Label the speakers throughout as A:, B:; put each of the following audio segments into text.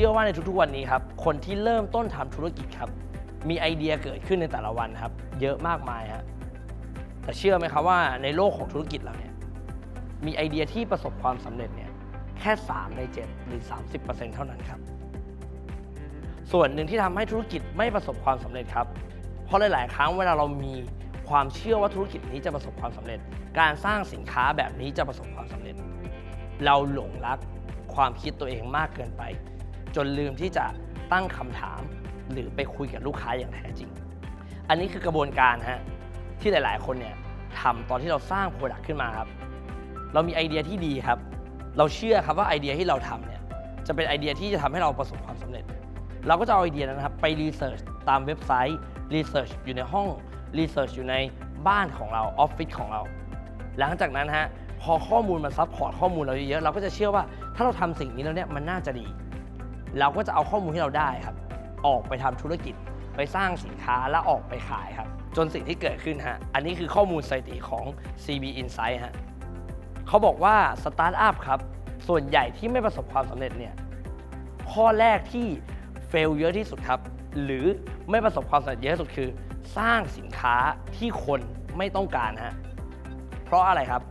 A: ชื่อว่าในทุกๆวันนี้ครับ คนที่เริ่มต้นทำธุรกิจครับ มีไอเดียเกิดขึ้นในแต่ละวันครับ เยอะมากมายฮะแต่เชื่อไหมครับว่าในโลกของธุรกิจเราเนี่ยมีไอเดียที่ประสบความสำเร็จเนี่ยแค่ 3 ใน 7 หรือ 30%เท่านั้นครับ ส่วนหนึ่งที่ทำให้ธุรกิจไม่ประสบความสำเร็จครับ เพราะหลาย ๆ ครั้งเวลาเรามีความเชื่อว่าธุรกิจนี้จะประสบความสำเร็จ การสร้างสินค้าแบบนี้จะประสบความสำเร็จ เราหลงรักความคิดตัวเองมากเกินไป จนลืมที่จะตั้งคำถาม หรือไปคุยกับลูกค้าอย่างแท้จริง อันนี้คือกระบวนการฮะที่หลาย ๆ คนเนี่ยทำตอนที่เราสร้างโปรดักต์ขึ้นมาครับ เรามีไอเดียที่ดีครับ เราเชื่อครับว่าไอเดียที่เราทำเนี่ยจะเป็นไอเดียที่จะทำให้เราประสบความสำเร็จ เราก็จะเอาไอเดียนั้นครับไปรีเสิร์ชตามเว็บไซต์รีเสิร์ชอยู่ในห้องรีเสิร์ชอยู่ในบ้านของเราออฟฟิศของเรา หลังจากนั้นฮะพอข้อมูลมันซัพพอร์ตข้อมูลเราเยอะๆเราก็จะเชื่อว่าถ้าเราทำสิ่งนี้แล้วเนี่ยมันน่าจะดี เราก็จะเอาข้อมูลที่เราได้ครับ ออกไปทำธุรกิจไปสร้างสินค้าแล้วออกไปขายครับ จนสิ่งที่เกิดขึ้นฮะอันนี้คือข้อมูลสถิติของ CB Insight ฮะเขาบอกว่าสตาร์ทอัพครับ ส่วนใหญ่ที่ไม่ประสบความสำเร็จเนี่ยข้อแรกที่เฟลเยอะที่สุดครับ หรือไม่ประสบความสำเร็จเยอะที่สุดคือ สร้างสินค้าที่คนไม่ต้องการฮะเพราะอะไรครับ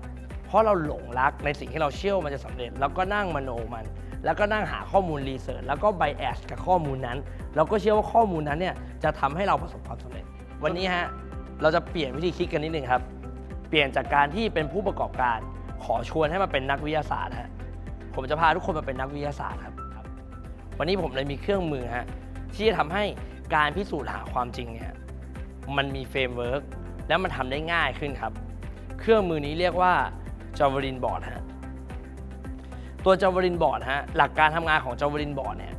A: เพราะเราหลงรักในสิ่งที่เราเชื่อว่ามันจะสำเร็จ แล้วก็นั่งมโนมัน แล้วก็นั่งหาข้อมูลรีเสิร์ชแล้วก็ไบแอสกับข้อมูลนั้น เราก็เชื่อว่าข้อมูลนั้นเนี่ยจะทำให้เราประสบความสำเร็จ วันนี้ฮะเราจะเปลี่ยนวิธีคิดกันนิดนึงครับ เปลี่ยนจากการที่เป็นผู้ประกอบการ ขอชวนให้มาเป็นนักวิทยาศาสตร์ฮะผมจะพาทุกคนมาเป็นนักวิทยาศาสตร์ครับ วันนี้ผมเลยมีเครื่องมือฮะที่จะทำให้การพิสูจน์หาความจริงเนี่ยมันมีเฟรมเวิร์กแล้วมันทำได้ง่ายขึ้นครับ เครื่องมือนี้เรียกว่า Javelin Board ฮะ ตัว Javelin Board ฮะหลักการทำงานของ Javelin Board เนี่ย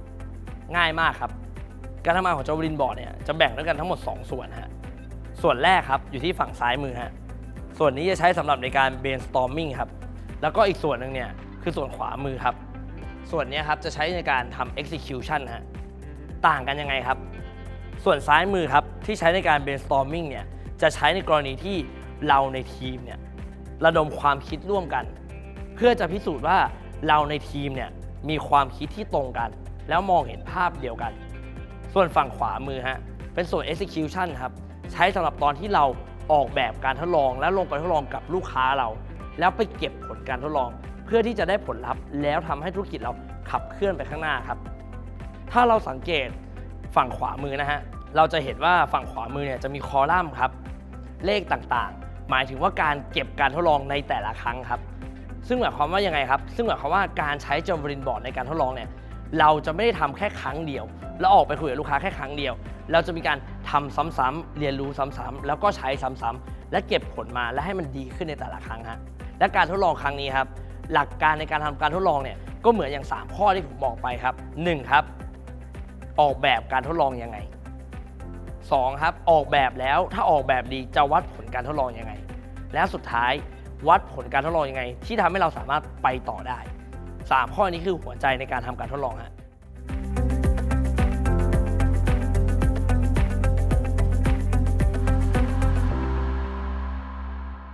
A: ง่ายมากครับ การทำงานของ Javelin Board เนี่ยจะแบ่งด้วยกันทั้งหมด 2 ส่วนฮะส่วนแรกครับอยู่ที่ฝั่งซ้ายมือฮะส่วนนี้จะใช้สำหรับในการ brainstorming ครับแล้วก็อีกส่วนหนึ่งเนี่ยคือส่วนขวามือครับ ส่วนนี้ครับจะใช้ในการทำ execution ฮะต่างกันยังไงครับ ส่วนซ้ายมือครับที่ใช้ในการ brainstorming เนี่ยจะใช้ในกรณีที่เราในทีมเนี่ยระดมความคิดร่วมกัน เพื่อจะพิสูจน์ว่า เราในทีมเนี่ยมีความคิดที่ตรงกัน แล้วมองเห็นภาพเดียวกัน ส่วนฝั่งขวามือฮะเป็นส่วน execution ครับใช้สำหรับตอนที่เราออกแบบการทดลอง แล้วลงไปทดลองกับลูกค้าเรา แล้วไปเก็บผลการทดลอง เพื่อที่จะได้ผลลัพธ์ แล้วทำให้ธุรกิจเราขับเคลื่อนไปข้างหน้าครับ ถ้าเราสังเกตฝั่งขวามือนะฮะเราจะเห็นว่าฝั่งขวามือเนี่ยจะมีคอลัมน์ครับเลขต่างๆ หมายถึงว่าการเก็บการทดลองในแต่ละครั้งครับ ซึ่งหมายความว่ายังไงครับ ซึ่งหมายความว่าการใช้จอมบรินบอร์ดในการทดลองเนี่ย เราจะไม่ได้ทำแค่ครั้งเดียว แล้วออกไปคุยกับลูกค้าแค่ครั้งเดียว เราจะมีการทำซ้ำๆเรียนรู้ซ้ำๆแล้วก็ใช้ซ้ำๆและเก็บผลมาและให้มันดีขึ้นในแต่ละครั้งฮะ และการทดลองครั้งนี้ครับ หลักการในการทำการทดลองเนี่ย ก็เหมือนอย่าง 3 ข้อที่ผมบอกไปครับ 1 ครับ ออกแบบการทดลองยังไง 2 ครับ ออกแบบแล้วถ้าออกแบบดีจะวัดผลการทดลองยังไง และสุดท้าย วัดผลการทดลองยังไง ที่ทำให้เราสามารถไปต่อได้ 3 ข้อนี้คือหัวใจในการทำการทดลองฮะ